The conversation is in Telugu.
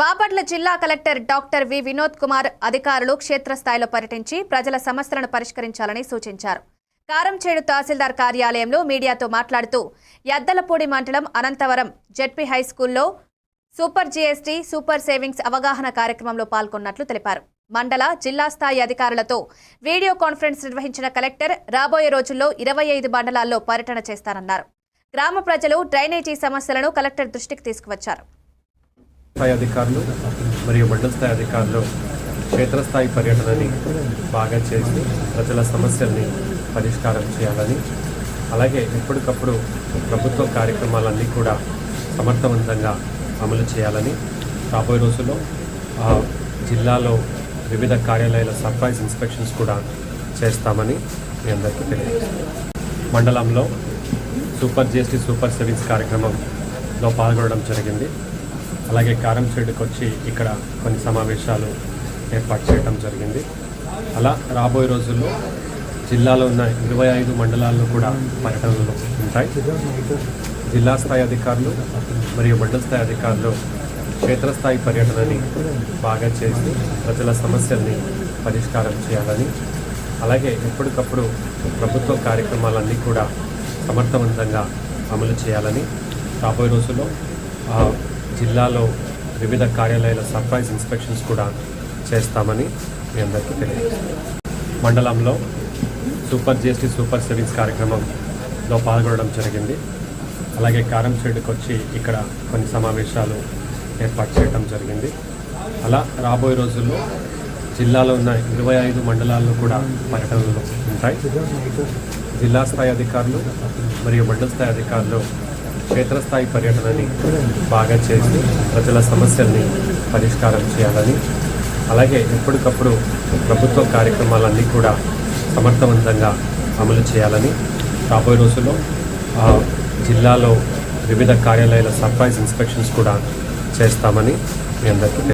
బాపట్ల జిల్లా collector doctor V Vinod Kumar అధికారులు క్షేత్రస్థాయిలో పర్యటించి ప్రజల సమస్యలను పరిష్కరించాలని సూచించారు. కారంచేడు తహసీల్దార్ కార్యాలయంలో మీడియాతో మాట్లాడుతూ యద్దలపూడి మండలం అనంతవరం జెడ్పీ హై స్కూల్లో సూపర్ జీఎస్టీ సూపర్ సేవింగ్స్ అవగాహన కార్యక్రమంలో పాల్గొన్నట్లు తెలిపారు. మండల జిల్లా స్థాయి అధికారులతో వీడియో కాన్ఫరెన్స్ నిర్వహించిన కలెక్టర్ రాబోయే రోజుల్లో ఇరవై ఐదు మండలాల్లో పర్యటన చేస్తారన్నారు గ్రామ ప్రజలు డ్రైనేజీ సమస్యలను కలెక్టర్ దృష్టికి తీసుకువచ్చారు. స్థాయి అధికారులు మరియు మండల స్థాయి అధికారులు క్షేత్రస్థాయి పర్యటనని బాగా చేసి ప్రజల సమస్యల్ని పరిష్కారం చేయాలని అలాగే ఎప్పటికప్పుడు ప్రభుత్వ కార్యక్రమాలన్నీ కూడా సమర్థవంతంగా అమలు చేయాలని రాబోయే రోజుల్లో ఆ, జిల్లాలో వివిధ కార్యాలయాల సర్ప్రైజ్ ఇన్స్పెక్షన్స్ కూడా చేస్తామని మీ అందరికీ తెలియజేస్తాం మండలంలో సూపర్ జిఎస్టీ సూపర్ సేవింగ్స్ కార్యక్రమంలో పాల్గొనడం జరిగింది. అలాగే కారం చెడుకు వచ్చి ఇక్కడ కొన్ని సమావేశాలు ఏర్పాటు చేయడం జరిగింది. అలా రాబోయే రోజుల్లో జిల్లాలో ఉన్న ఇరవై ఐదు మండలాల్లో కూడా పర్యటనలు ఉంటాయి. జిల్లా స్థాయి అధికారులు మరియు మండల స్థాయి అధికారులు క్షేత్రస్థాయి పర్యటనని బాగా చేసి ప్రజల సమస్యల్ని పరిష్కారం చేయాలని అలాగే ఎప్పటికప్పుడు ప్రభుత్వ కార్యక్రమాలన్నీ కూడా సమర్థవంతంగా అమలు చేయాలని రాబోయే రోజుల్లో జిల్లాలో వివిధ కార్యాలయాల సర్ప్రైజ్ ఇన్స్పెక్షన్స్ కూడా చేస్తామని మీ అందరికీ తెలియజేస్తాను మండలంలో సూపర్ జిఎస్టీ సూపర్ సేవింగ్స్ కార్యక్రమంలో పాల్గొనడం జరిగింది. అలాగే కారం చెడుకు వచ్చి ఇక్కడ కొన్ని సమావేశాలు ఏర్పాటు చేయడం జరిగింది. అలా రాబోయే రోజుల్లో జిల్లాలో ఉన్న ఇరవై ఐదు మండలాల్లో కూడా పర్యటనలు ఉంటాయి. జిల్లా స్థాయి అధికారులు మరియు మండల స్థాయి అధికారులు క్షేత్రస్థాయి పర్యటనని బాగా చేసి ప్రజల సమస్యల్ని పరిష్కారం చేయాలని అలాగే ఎప్పటికప్పుడు ప్రభుత్వ కార్యక్రమాలన్నీ కూడా సమర్థవంతంగా అమలు చేయాలని రాబోయే రోజుల్లో ఆ, జిల్లాలో వివిధ కార్యాలయాల సర్ప్రైజ్ ఇన్స్పెక్షన్స్ కూడా చేస్తామని మీ అందరికీ